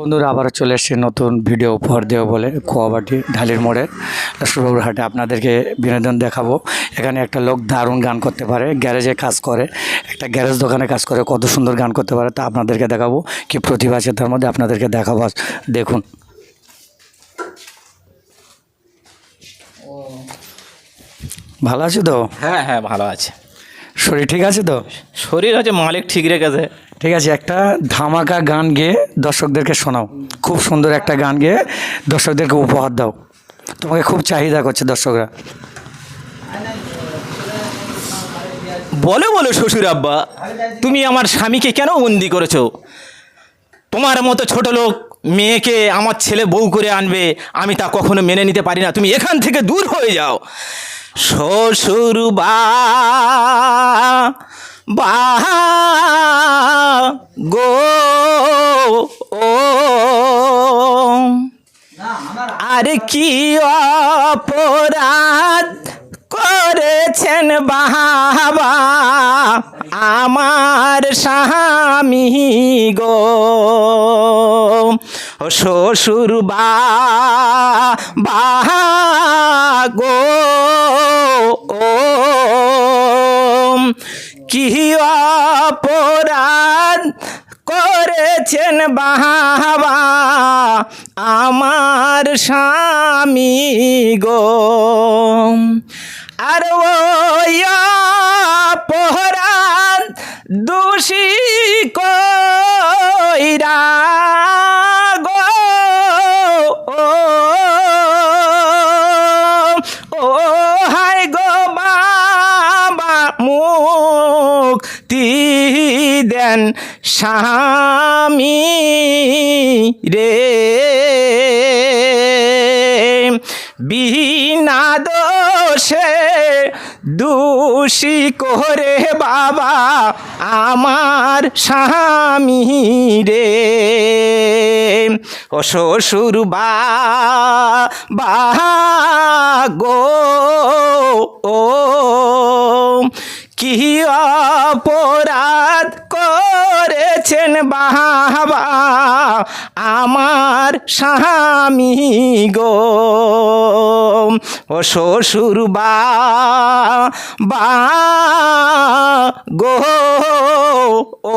বন্ধুরা আবার চলে এসেছে নতুন ভিডিও উপহার দেওয়া বলে কোয়াবাটি ঢালির মোড়ে। লক্ষ্মীবাবুর হাটে আপনাদেরকে বিনোদন দেখাবো। এখানে একটা লোক দারুণ গান করতে পারে, গ্যারেজে কাজ করে, একটা গ্যারেজ দোকানে কাজ করে, কত সুন্দর গান করতে পারে তা আপনাদেরকে দেখাবো। কি প্রতিভা আছে তার মধ্যে আপনাদেরকে দেখাবো দেখুন। ভালো আছে তো? হ্যাঁ হ্যাঁ ভালো আছে। শরীর ঠিক আছে তো? শরীর হচ্ছে মালিক ঠিক রেখেছে। ঠিক আছে একটা ধামাকা গান গেয়ে দর্শকদেরকে শোনাও। খুব সুন্দর একটা গান গেয়ে দর্শকদেরকে উপহার দাও। তোমাকে খুব চাহিদা করছে দর্শকরা। বলে বলো শ্বশুর আব্বা তুমি আমার স্বামীকে কেন বন্দি করেছ? তোমার মতো ছোট লোক মেয়েকে আমার ছেলে বউ করে আনবে আমি তা কখনো মেনে নিতে পারি না। তুমি এখান থেকে দূর হয়ে যাও। শ্বশুর বা গো ও। আর কি অপরাধ করেছেন বাবা আমার স্বামী গো, শ্বশুর বা বা গো, ও, কি অপরাধ করেছেন বাবা আমার স্বামী গো? আর অপরাধ দোষী কইরা গো। ও হায় গো বাবা মুক্তি দেন স্বামী রে। বিনা দোষে দোষী করে বাবা আমার স্বামী রে। ও শ্বশুর বা গো, ও কি অপরাধ করেছেন বাবা? আমার স্বামী গো। ও শ্বশুর বা গো। ও